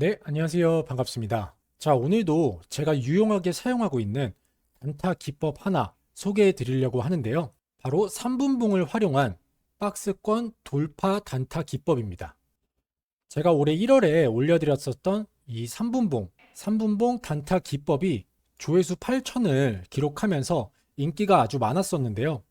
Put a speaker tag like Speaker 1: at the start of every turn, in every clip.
Speaker 1: 네, 안녕하세요. 반갑습니다. 자, 오늘도 제가 유용하게 사용하고 있는 단타 기법 하나 소개해 드리려고 하는데요. 바로 3분봉을 활용한 박스권 돌파 단타 기법입니다. 제가 올해 1월에 올려드렸었던 이 3분봉, 3분봉 단타 기법이 조회수 8천을 기록하면서 인기가 아주 많았었는데요.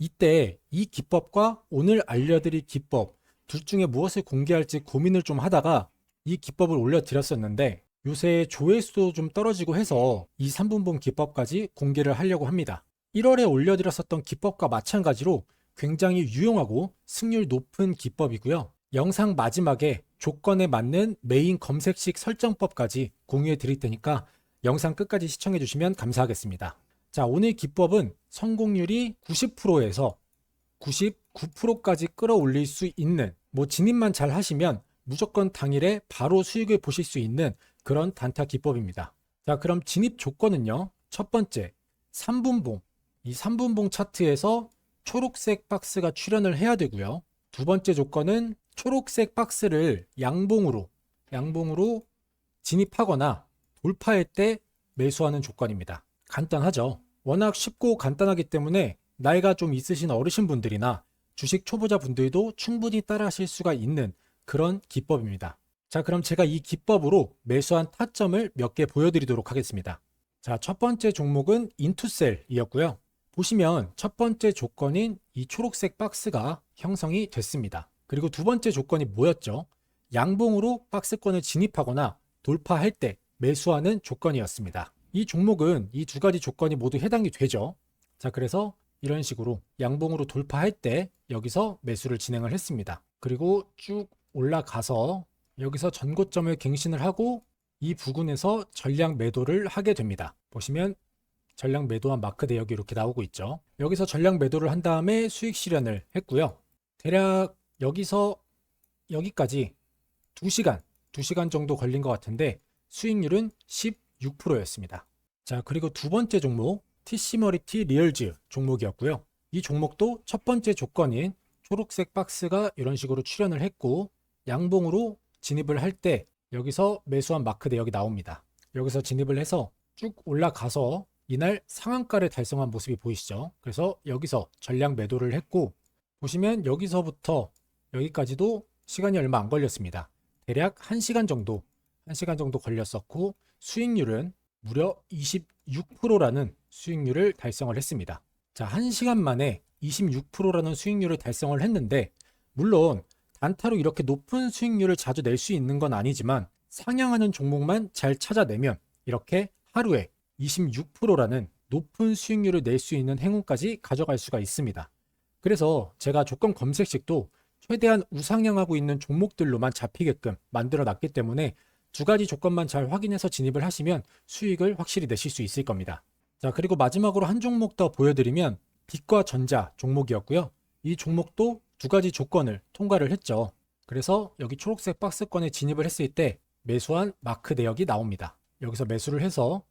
Speaker 1: 이때 이 기법과 오늘 알려드릴 기법 둘 중에 무엇을 공개할지 고민을 좀 하다가 이 기법을 올려드렸었는데 요새 조회수도 좀 떨어지고 해서 이 3분봉 기법까지 공개를 하려고 합니다. 1월에 올려드렸었던 기법과 마찬가지로 굉장히 유용하고 승률 높은 기법이고요. 영상 마지막에 조건에 맞는 메인 검색식 설정법까지 공유해 드릴 테니까 영상 끝까지 시청해 주시면 감사하겠습니다. 자, 오늘 기법은 성공률이 90%에서 99%까지 끌어올릴 수 있는 뭐 진입만 잘 하시면 무조건 당일에 바로 수익을 보실 수 있는 그런 단타 기법입니다. 자, 그럼 진입 조건은요. 첫 번째, 3분봉. 이 3분봉 차트에서 초록색 박스가 출현을 해야 되고요. 두 번째 조건은 초록색 박스를 양봉으로 양봉으로 진입하거나 돌파할 때 매수하는 조건입니다. 간단하죠. 워낙 쉽고 간단하기 때문에 나이가 좀 있으신 어르신 분들이나 주식 초보자 분들도 충분히 따라 하실 수가 있는 그런 기법입니다. 자, 그럼 제가 이 기법으로 매수한 타점을 몇 개 보여드리도록 하겠습니다. 자, 첫 번째 종목은 인투셀이었고요. 보시면 첫 번째 조건인 이 초록색 박스가 형성이 됐습니다. 그리고 두 번째 조건이 뭐였죠? 양봉으로 박스권을 진입하거나 돌파할 때 매수하는 조건이었습니다. 이 종목은 이 두 가지 조건이 모두 해당이 되죠. 자, 그래서 이런 식으로 양봉으로 돌파할 때 여기서 매수를 진행을 했습니다. 그리고 쭉 올라가서 여기서 전고점을 갱신을 하고 이 부근에서 전량 매도를 하게 됩니다. 보시면 전량 매도한 마크 대역이 이렇게 나오고 있죠. 여기서 전량 매도를 한 다음에 수익 실현을 했고요. 대략 여기서 여기까지 2시간, 2시간 정도 걸린 것 같은데 수익률은 16%였습니다. 자, 그리고 두 번째 종목 티시머리티 리얼즈 종목이었고요. 이 종목도 첫 번째 조건인 초록색 박스가 이런 식으로 출현을 했고 양봉으로 진입을 할 때 여기서 매수한 마크 대역이 나옵니다. 여기서 진입을 해서 쭉 올라가서 이날 상한가를 달성한 모습이 보이시죠? 그래서 여기서 전량 매도를 했고 보시면 여기서부터 여기까지도 시간이 얼마 안 걸렸습니다. 대략 1시간 정도, 1시간 정도 걸렸었고 수익률은 무려 26%라는 수익률을 달성을 했습니다. 자, 1시간 만에 26%라는 수익률을 달성을 했는데 물론 단타로 이렇게 높은 수익률을 자주 낼 수 있는 건 아니지만 상향하는 종목만 잘 찾아내면 이렇게 하루에 26%라는 높은 수익률을 낼 수 있는 행운까지 가져갈 수가 있습니다. 그래서 제가 조건 검색식도 최대한 우상향하고 있는 종목들로만 잡히게끔 만들어 놨기 때문에 두 가지 조건만 잘 확인해서 진입을 하시면 수익을 확실히 내실 수 있을 겁니다. 자, 그리고 마지막으로 한 종목 더 보여드리면 빛과 전자 종목이었고요. 이 종목도 두 가지 조건을 통과를 했죠. 그래서 여기 초록색 박스권에 진입을 했을 때 매수한 마크 대역이 나옵니다. 여기서 매수를 해서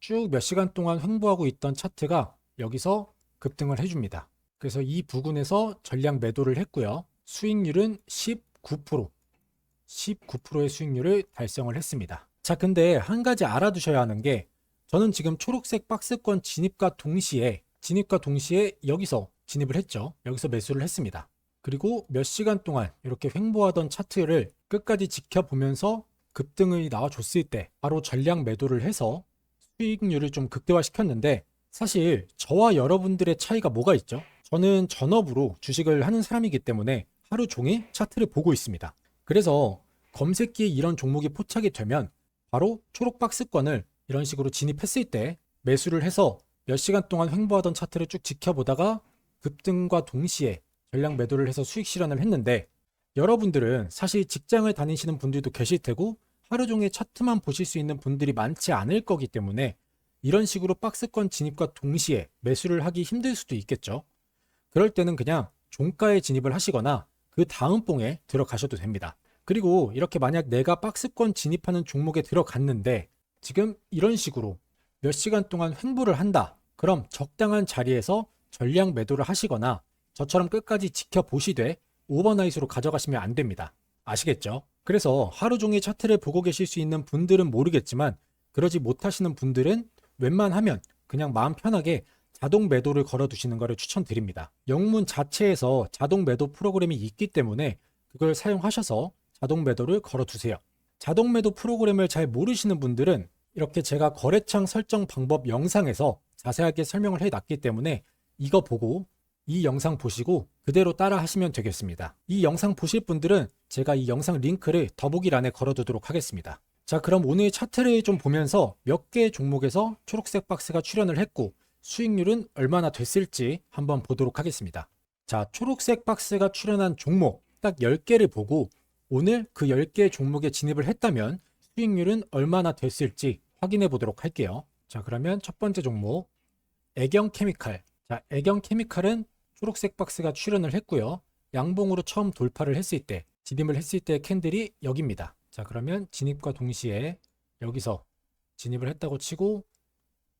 Speaker 1: 쭉 몇 시간 동안 횡보하고 있던 차트가 여기서 급등을 해줍니다. 그래서 이 부근에서 전량 매도를 했고요. 수익률은 19%, 19%의 수익률을 달성을 했습니다. 자, 근데 한 가지 알아두셔야 하는 게 저는 지금 초록색 박스권 진입과 동시에 진입과 동시에 여기서 진입을 했죠. 여기서 매수를 했습니다. 그리고 몇 시간 동안 이렇게 횡보하던 차트를 끝까지 지켜보면서 급등이 나와줬을 때 바로 전량 매도를 해서 수익률을 좀 극대화시켰는데 사실 저와 여러분들의 차이가 뭐가 있죠? 저는 전업으로 주식을 하는 사람이기 때문에 하루 종일 차트를 보고 있습니다. 그래서 검색기에 이런 종목이 포착이 되면 바로 초록 박스권을 이런 식으로 진입했을 때 매수를 해서 몇 시간 동안 횡보하던 차트를 쭉 지켜보다가 급등과 동시에 전량 매도를 해서 수익 실현을 했는데 여러분들은 사실 직장을 다니시는 분들도 계실 테고 하루 종일 차트만 보실 수 있는 분들이 많지 않을 거기 때문에 이런 식으로 박스권 진입과 동시에 매수를 하기 힘들 수도 있겠죠. 그럴 때는 그냥 종가에 진입을 하시거나 그 다음 봉에 들어가셔도 됩니다. 그리고 이렇게 만약 내가 박스권 진입하는 종목에 들어갔는데 지금 이런 식으로 몇 시간 동안 횡보를 한다. 그럼 적당한 자리에서 전량 매도를 하시거나 저처럼 끝까지 지켜보시되 오버나잇으로 가져가시면 안 됩니다. 아시겠죠? 그래서 하루 종일 차트를 보고 계실 수 있는 분들은 모르겠지만 그러지 못하시는 분들은 웬만하면 그냥 마음 편하게 자동 매도를 걸어 두시는 것을 추천드립니다. 영문 자체에서 자동 매도 프로그램이 있기 때문에 그걸 사용하셔서 자동 매도를 걸어 두세요. 자동 매도 프로그램을 잘 모르시는 분들은 이렇게 제가 거래창 설정 방법 영상에서 자세하게 설명을 해 놨기 때문에 이거 보고 이 영상 보시고 그대로 따라 하시면 되겠습니다. 이 영상 보실 분들은 제가 이 영상 링크를 더보기란에 걸어두도록 하겠습니다. 자, 그럼 오늘 차트를 좀 보면서 몇 개의 종목에서 초록색 박스가 출현을 했고 수익률은 얼마나 됐을지 한번 보도록 하겠습니다. 자, 초록색 박스가 출현한 종목 딱 10개를 보고 오늘 그 10개 종목에 진입을 했다면 수익률은 얼마나 됐을지 확인해 보도록 할게요. 자, 그러면 첫 번째 종목 애경 케미칼. 자, 애경 케미칼은 초록색 박스가 출현을 했고요. 양봉으로 처음 돌파를 했을 때, 진입을 했을 때 캔들이 여기입니다. 자, 그러면 진입과 동시에 여기서 진입을 했다고 치고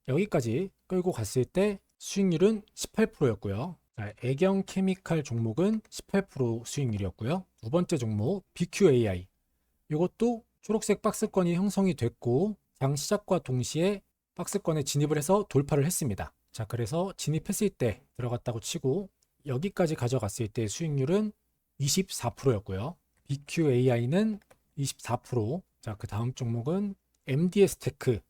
Speaker 1: 여기까지 끌고 갔을 때 수익률은 18%였고요. 자, 애경 케미칼 종목은 18% 수익률이었고요. 두 번째 종목 BQAI. 이것도 초록색 박스권이 형성이 됐고 장 시작과 동시에 박스권에 진입을 해서 돌파를 했습니다. 자, 그래서 진입했을 때 들어갔다고 치고 여기까지 가져갔을 때 수익률은 24%였고요. BQAI는 24%. 자, 그 다음 종목은 MDS 테크.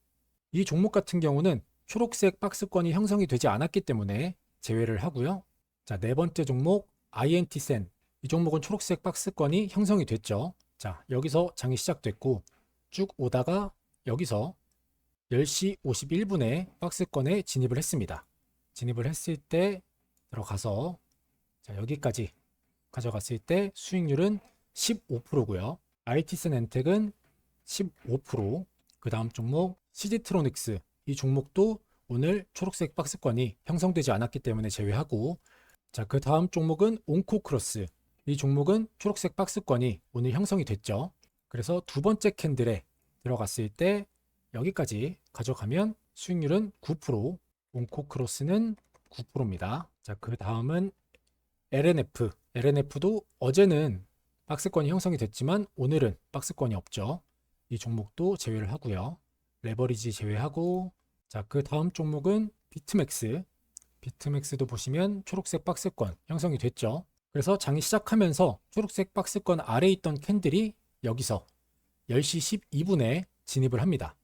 Speaker 1: 이 종목 같은 경우는 초록색 박스권이 형성이 되지 않았기 때문에 제외를 하고요. 자, 네 번째 종목 INT센. 이 종목은 초록색 박스권이 형성이 됐죠. 자, 여기서 장이 시작됐고 쭉 오다가 여기서 10시 51분에 박스권에 진입을 했습니다. 진입을 했을 때 들어가서 자, 여기까지 가져갔을 때 수익률은 15%고요. IT센 엔텍은 15%. 그 다음 종목 CG트로닉스. 이 종목도 오늘 초록색 박스권이 형성되지 않았기 때문에 제외하고 자, 그 다음 종목은 온코크로스. 이 종목은 초록색 박스권이 오늘 형성이 됐죠. 그래서 두 번째 캔들에 들어갔을 때 여기까지 가져가면 수익률은 9%, 온코 크로스는 9%입니다. 자, 그 다음은 LNF. LNF도 어제는 박스권이 형성이 됐지만 오늘은 박스권이 없죠. 이 종목도 제외를 하고요. 레버리지 제외하고 자, 그 다음 종목은 비트맥스. 비트맥스도 보시면 초록색 박스권 형성이 됐죠. 그래서 장이 시작하면서 초록색 박스권 아래에 있던 캔들이 여기서 10시 12분에 진입을 합니다.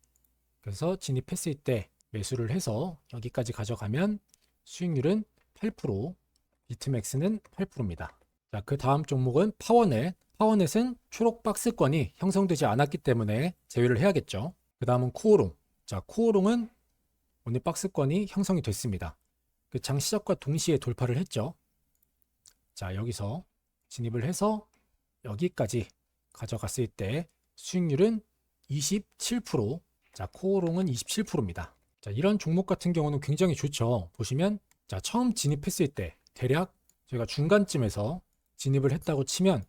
Speaker 1: 그래서 진입했을 때 매수를 해서 여기까지 가져가면 수익률은 8%, 비트맥스는 8%입니다. 자, 그 다음 종목은 파워넷. 파워넷은 초록 박스권이 형성되지 않았기 때문에 제외를 해야겠죠. 그 다음은 코오롱. 자, 코오롱은 오늘 박스권이 형성이 됐습니다. 그 장 시작과 동시에 돌파를 했죠. 자, 여기서 진입을 해서 여기까지 가져갔을 때 수익률은 27%, 자, 코오롱은 27%입니다. 자, 이런 종목 같은 경우는 굉장히 좋죠. 보시면 자, 처음 진입했을 때 대략 저희가 중간쯤에서 진입을 했다고 치면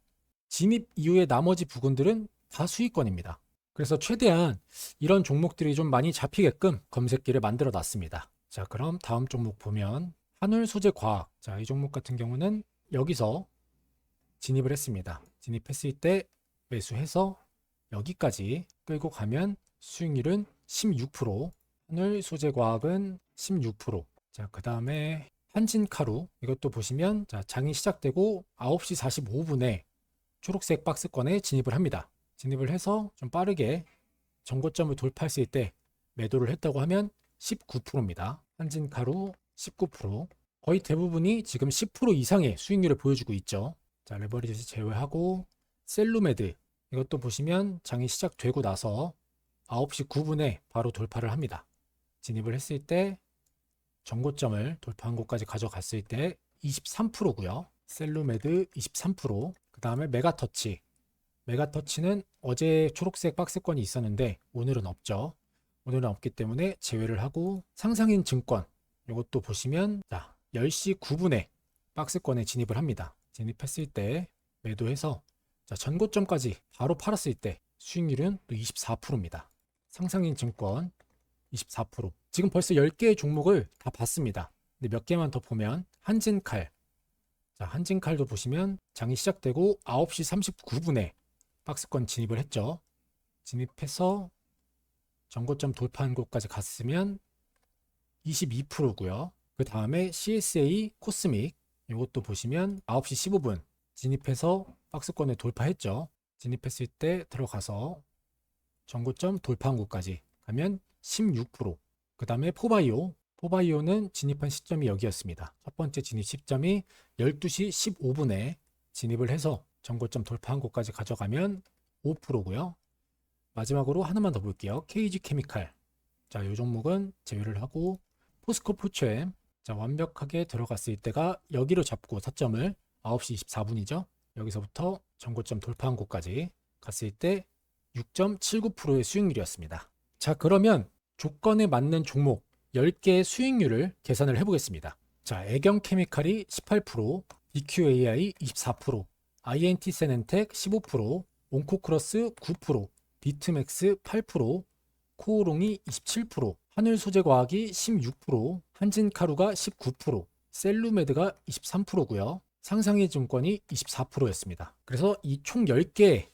Speaker 1: 진입 이후의 나머지 부분들은 다 수익권입니다. 그래서 최대한 이런 종목들이 좀 많이 잡히게끔 검색기를 만들어 놨습니다. 자, 그럼 다음 종목 보면 한울 소재 과학. 자, 이 종목 같은 경우는 여기서 진입을 했습니다. 진입했을 때 매수해서 여기까지 끌고 가면 수익률은 16%, 하늘 소재 과학은 16%. 자, 그 다음에 한진카루 이것도 보시면 자, 장이 시작되고 9시 45분에 초록색 박스권에 진입을 합니다. 진입을 해서 좀 빠르게 정고점을 돌파했을 때 매도를 했다고 하면 19%입니다. 한진카루 19%. 거의 대부분이 지금 10% 이상의 수익률을 보여주고 있죠. 자, 레버리지 제외하고 셀루메드 이것도 보시면 장이 시작되고 나서 9시 9분에 바로 돌파를 합니다. 진입을 했을 때 정고점을 돌파한 곳까지 가져갔을 때 23%고요. 셀루메드 23%. 그 다음에 메가터치. 메가터치는 어제 초록색 박스권이 있었는데 오늘은 없죠. 오늘은 없기 때문에 제외를 하고 상상인 증권 이것도 보시면 자 10시 9분에 박스권에 진입을 합니다. 진입했을 때 매도해서 자 전고점까지 바로 팔았을 때 수익률은 또 24%입니다. 상상인 증권 24%. 지금 벌써 10개의 종목을 다 봤습니다. 근데 몇 개만 더 보면 한진칼. 자, 한진칼도 보시면 장이 시작되고 9시 39분에 박스권 진입을 했죠. 진입해서 전고점 돌파한 곳까지 갔으면 22%고요. 그 다음에 CSA 코스믹 이것도 보시면 9시 15분 진입해서 박스권을 돌파했죠. 진입했을 때 들어가서 전고점 돌파한 곳까지 가면 16%. 그 다음에 포바이오. 포바이오는 진입한 시점이 여기였습니다. 첫 번째 진입 시점이 12시 15분에 진입을 해서 전고점 돌파한 곳까지 가져가면 5%고요. 마지막으로 하나만 더 볼게요. KG 케미칼. 자, 이 종목은 제외를 하고 포스코 포츠엠. 자, 완벽하게 들어갔을 때가 여기로 잡고 타점을 9시 24분이죠. 여기서부터 전고점 돌파한 곳까지 갔을 때 6.79%의 수익률이었습니다. 자, 그러면 조건에 맞는 종목 10개의 수익률을 계산을 해보겠습니다. 자, 애경 케미칼이 18%, BQAI 24%, INT 세넨텍 15%, 온코크로스 9%, 비트맥스 8%, 코오롱이 27%, 하늘소재과학이 16%, 한진카루가 19%, 셀루메드가 23%고요. 상상의 증권이 24%였습니다. 그래서 이 총 10개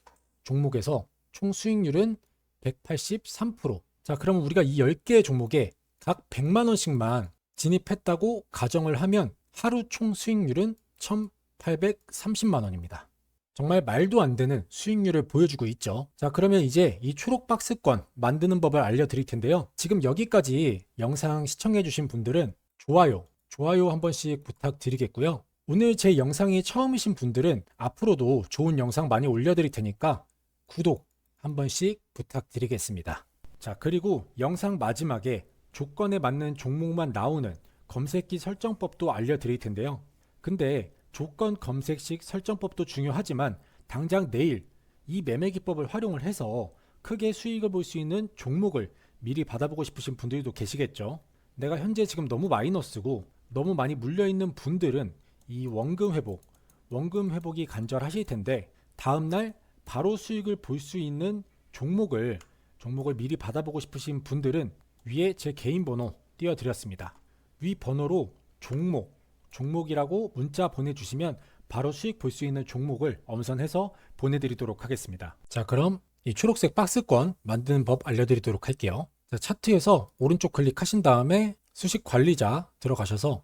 Speaker 1: 종목에서 총 수익률은 183%. 자, 그럼 우리가 이 10개 종목에 각 100만 원씩만 진입했다고 가정을 하면 하루 총 수익률은 1,830만 원입니다. 정말 말도 안 되는 수익률을 보여주고 있죠. 자, 그러면 이제 이 초록 박스권 만드는 법을 알려드릴 텐데요. 지금 여기까지 영상 시청해주신 분들은 좋아요, 좋아요 한 번씩 부탁드리겠고요. 오늘 제 영상이 처음이신 분들은 앞으로도 좋은 영상 많이 올려드릴 테니까 구독 한 번씩 부탁드리겠습니다. 자, 그리고 영상 마지막에 조건에 맞는 종목만 나오는 검색기 설정법도 알려드릴 텐데요. 근데 조건 검색식 설정법도 중요하지만 당장 내일 이 매매 기법을 활용을 해서 크게 수익을 볼 수 있는 종목을 미리 받아보고 싶으신 분들도 계시겠죠. 내가 현재 지금 너무 마이너스고 너무 많이 물려있는 분들은 이 원금 회복, 원금 회복이 간절하실 텐데 다음날 바로 수익을 볼 수 있는 종목을 종목을 미리 받아보고 싶으신 분들은 위에 제 개인 번호 띄워드렸습니다. 위 번호로 종목, 종목이라고 문자 보내주시면 바로 수익 볼 수 있는 종목을 엄선해서 보내드리도록 하겠습니다. 자, 그럼 이 초록색 박스권 만드는 법 알려드리도록 할게요. 자, 차트에서 오른쪽 클릭하신 다음에 수식 관리자 들어가셔서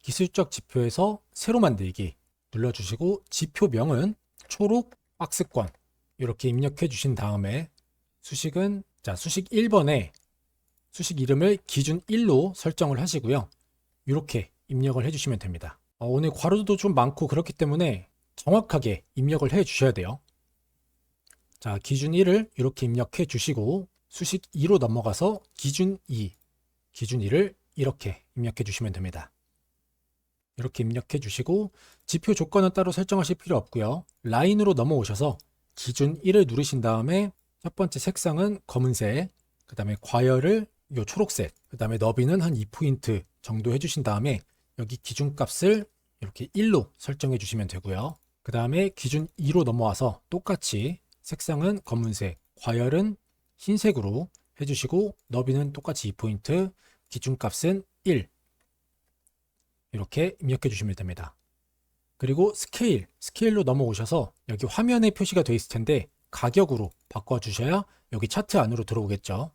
Speaker 1: 기술적 지표에서 새로 만들기 눌러주시고 지표명은 초록 박스권 이렇게 입력해 주신 다음에 수식은 자 수식 1번에 수식 이름을 기준 1로 설정을 하시고요. 이렇게 입력을 해 주시면 됩니다. 어, 오늘 괄호도 좀 많고 그렇기 때문에 정확하게 입력을 해 주셔야 돼요. 자, 기준 1을 이렇게 입력해 주시고 수식 2로 넘어가서 기준 2, 기준 2를 이렇게 입력해 주시면 됩니다. 이렇게 입력해 주시고 지표 조건은 따로 설정하실 필요 없고요. 라인으로 넘어오셔서 기준 1을 누르신 다음에 첫 번째 색상은 검은색, 그 다음에 과열을 요 초록색, 그 다음에 너비는 한 2포인트 정도 해주신 다음에 여기 기준값을 이렇게 1로 설정해 주시면 되고요. 그 다음에 기준 2로 넘어와서 똑같이 색상은 검은색, 과열은 흰색으로 해주시고 너비는 똑같이 2포인트, 기준값은 1 이렇게 입력해 주시면 됩니다. 그리고 스케일, 스케일로 넘어오셔서 여기 화면에 표시가 되어 있을 텐데 가격으로 바꿔주셔야 여기 차트 안으로 들어오겠죠.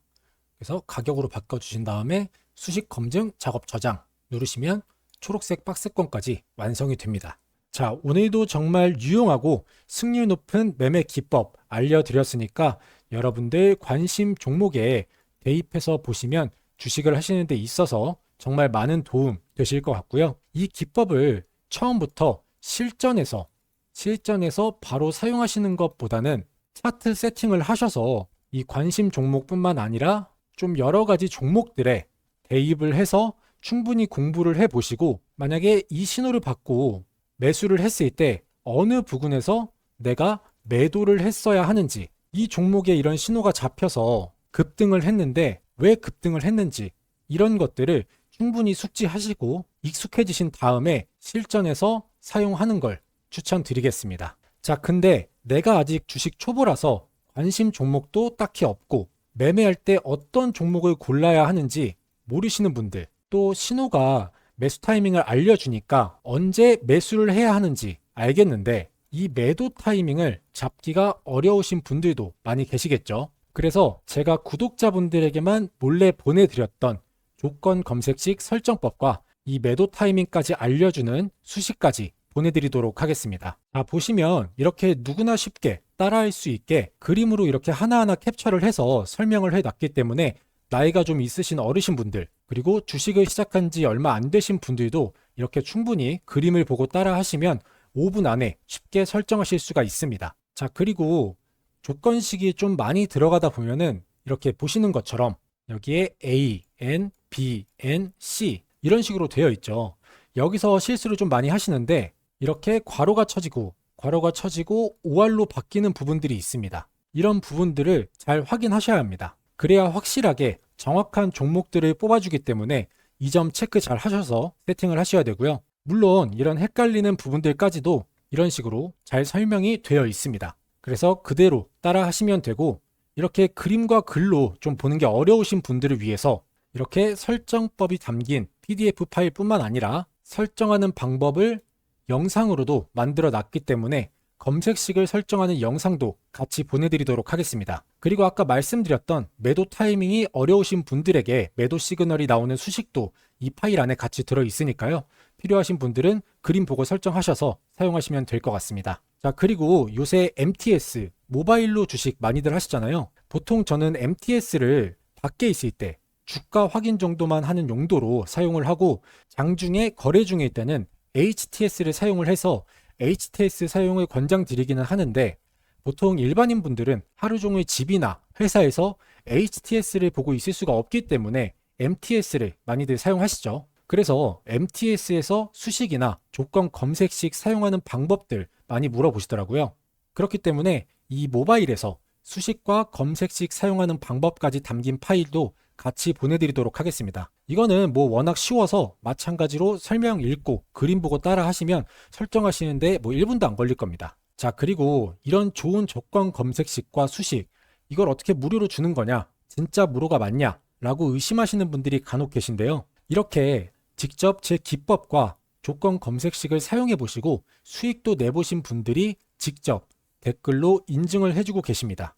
Speaker 1: 그래서 가격으로 바꿔주신 다음에 수식 검증 작업 저장 누르시면 초록색 박스권까지 완성이 됩니다. 자, 오늘도 정말 유용하고 승률 높은 매매 기법 알려드렸으니까 여러분들 관심 종목에 대입해서 보시면 주식을 하시는 데 있어서 정말 많은 도움 되실 것 같고요. 이 기법을 처음부터 실전에서 실전에서 바로 사용하시는 것보다는 차트 세팅을 하셔서 이 관심 종목뿐만 아니라 좀 여러 가지 종목들에 대입을 해서 충분히 공부를 해 보시고 만약에 이 신호를 받고 매수를 했을 때 어느 부분에서 내가 매도를 했어야 하는지 이 종목에 이런 신호가 잡혀서 급등을 했는데 왜 급등을 했는지 이런 것들을 충분히 숙지하시고 익숙해지신 다음에 실전에서 사용하는 걸 추천드리겠습니다. 자, 근데 내가 아직 주식 초보라서 관심 종목도 딱히 없고 매매할 때 어떤 종목을 골라야 하는지 모르시는 분들 또 신호가 매수 타이밍을 알려주니까 언제 매수를 해야 하는지 알겠는데 이 매도 타이밍을 잡기가 어려우신 분들도 많이 계시겠죠. 그래서 제가 구독자분들에게만 몰래 보내드렸던 조건 검색식 설정법과 이 매도 타이밍까지 알려주는 수식까지 보내드리도록 하겠습니다. 자, 보시면 이렇게 누구나 쉽게 따라할 수 있게 그림으로 이렇게 하나하나 캡처를 해서 설명을 해놨기 때문에 나이가 좀 있으신 어르신 분들, 그리고 주식을 시작한 지 얼마 안 되신 분들도 이렇게 충분히 그림을 보고 따라 하시면 5분 안에 쉽게 설정하실 수가 있습니다. 자, 그리고 조건식이 좀 많이 들어가다 보면은 이렇게 보시는 것처럼 여기에 A, N, B, N, C 이런 식으로 되어 있죠. 여기서 실수를 좀 많이 하시는데 이렇게 괄호가 쳐지고 괄호가 쳐지고 오알로 바뀌는 부분들이 있습니다. 이런 부분들을 잘 확인하셔야 합니다. 그래야 확실하게 정확한 종목들을 뽑아주기 때문에 이 점 체크 잘 하셔서 세팅을 하셔야 되고요. 물론 이런 헷갈리는 부분들까지도 이런 식으로 잘 설명이 되어 있습니다. 그래서 그대로 따라 하시면 되고 이렇게 그림과 글로 좀 보는 게 어려우신 분들을 위해서 이렇게 설정법이 담긴 PDF 파일뿐만 아니라 설정하는 방법을 영상으로도 만들어 놨기 때문에 검색식을 설정하는 영상도 같이 보내드리도록 하겠습니다. 그리고 아까 말씀드렸던 매도 타이밍이 어려우신 분들에게 매도 시그널이 나오는 수식도 이 파일 안에 같이 들어 있으니까요. 필요하신 분들은 그림 보고 설정하셔서 사용하시면 될 것 같습니다. 자, 그리고 요새 MTS, 모바일로 주식 많이들 하시잖아요. 보통 저는 MTS를 밖에 있을 때 주가 확인 정도만 하는 용도로 사용을 하고 장중에 거래 중일 때는 HTS를 사용을 해서 HTS 사용을 권장드리기는 하는데 보통 일반인 분들은 하루 종일 집이나 회사에서 HTS를 보고 있을 수가 없기 때문에 MTS를 많이들 사용하시죠. 그래서 MTS에서 수식이나 조건 검색식 사용하는 방법들 많이 물어보시더라고요. 그렇기 때문에 이 모바일에서 수식과 검색식 사용하는 방법까지 담긴 파일도 같이 보내드리도록 하겠습니다. 이거는 뭐 워낙 쉬워서 마찬가지로 설명 읽고 그림 보고 따라 하시면 설정하시는데 뭐 1분도 안 걸릴 겁니다. 자, 그리고 이런 좋은 조건 검색식과 수식, 이걸 어떻게 무료로 주는 거냐? 진짜 무료가 맞냐? 라고 의심하시는 분들이 간혹 계신데요. 이렇게 직접 제 기법과 조건 검색식을 사용해 보시고 수익도 내보신 분들이 직접 댓글로 인증을 해주고 계십니다.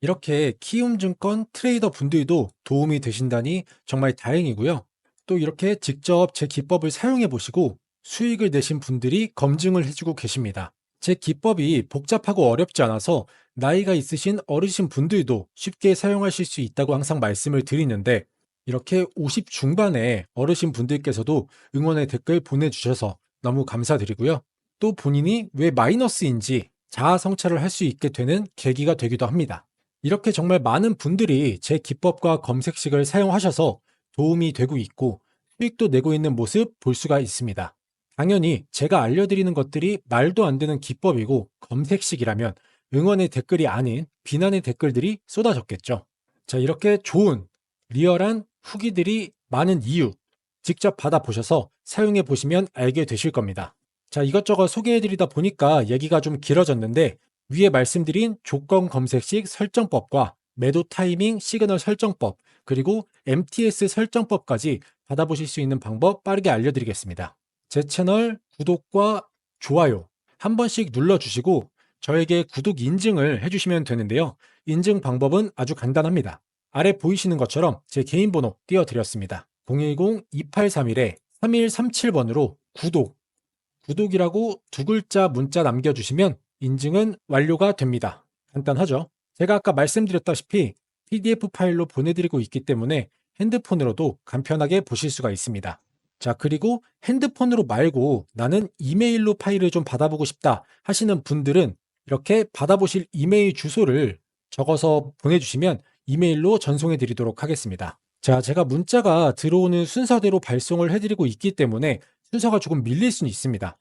Speaker 1: 이렇게 키움증권 트레이더 분들도 도움이 되신다니 정말 다행이고요. 또 이렇게 직접 제 기법을 사용해 보시고 수익을 내신 분들이 검증을 해주고 계십니다. 제 기법이 복잡하고 어렵지 않아서 나이가 있으신 어르신 분들도 쉽게 사용하실 수 있다고 항상 말씀을 드리는데 이렇게 50 중반의 어르신 분들께서도 응원의 댓글 보내주셔서 너무 감사드리고요. 또 본인이 왜 마이너스인지 자아 성찰을 할 수 있게 되는 계기가 되기도 합니다. 이렇게 정말 많은 분들이 제 기법과 검색식을 사용하셔서 도움이 되고 있고 수익도 내고 있는 모습 볼 수가 있습니다. 당연히 제가 알려드리는 것들이 말도 안 되는 기법이고 검색식이라면 응원의 댓글이 아닌 비난의 댓글들이 쏟아졌겠죠. 자, 이렇게 좋은 리얼한 후기들이 많은 이유 직접 받아보셔서 사용해 보시면 알게 되실 겁니다. 자, 이것저것 소개해드리다 보니까 얘기가 좀 길어졌는데 위에 말씀드린 조건 검색식 설정법과 매도 타이밍 시그널 설정법 그리고 MTS 설정법까지 받아보실 수 있는 방법 빠르게 알려드리겠습니다. 제 채널 구독과 좋아요 한 번씩 눌러주시고 저에게 구독 인증을 해주시면 되는데요. 인증 방법은 아주 간단합니다. 아래 보이시는 것처럼 제 개인 번호 띄워드렸습니다. 010-2831-3137번으로 구독, 구독이라고 두 글자 문자 남겨주시면 인증은 완료가 됩니다. 간단하죠? 제가 아까 말씀드렸다시피 PDF 파일로 보내드리고 있기 때문에 핸드폰으로도 간편하게 보실 수가 있습니다. 자, 그리고 핸드폰으로 말고 나는 이메일로 파일을 좀 받아보고 싶다 하시는 분들은 이렇게 받아보실 이메일 주소를 적어서 보내주시면 이메일로 전송해 드리도록 하겠습니다. 자, 제가 문자가 들어오는 순서대로 발송을 해드리고 있기 때문에 순서가 조금 밀릴 수는 있습니다.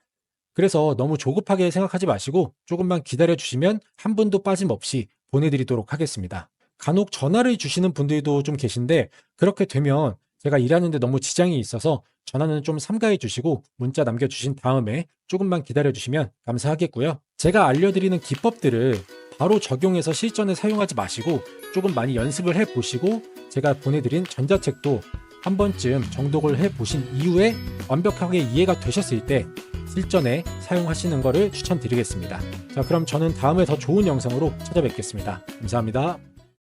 Speaker 1: 그래서 너무 조급하게 생각하지 마시고 조금만 기다려 주시면 한 분도 빠짐없이 보내드리도록 하겠습니다. 간혹 전화를 주시는 분들도 좀 계신데 그렇게 되면 제가 일하는데 너무 지장이 있어서 전화는 좀 삼가해 주시고 문자 남겨주신 다음에 조금만 기다려 주시면 감사하겠고요. 제가 알려드리는 기법들을 바로 적용해서 실전에 사용하지 마시고 조금 많이 연습을 해 보시고 제가 보내드린 전자책도 한 번쯤 정독을 해 보신 이후에 완벽하게 이해가 되셨을 때 실전에 사용하시는 것을 추천드리겠습니다. 자, 그럼 저는 다음에 더 좋은 영상으로 찾아뵙겠습니다. 감사합니다.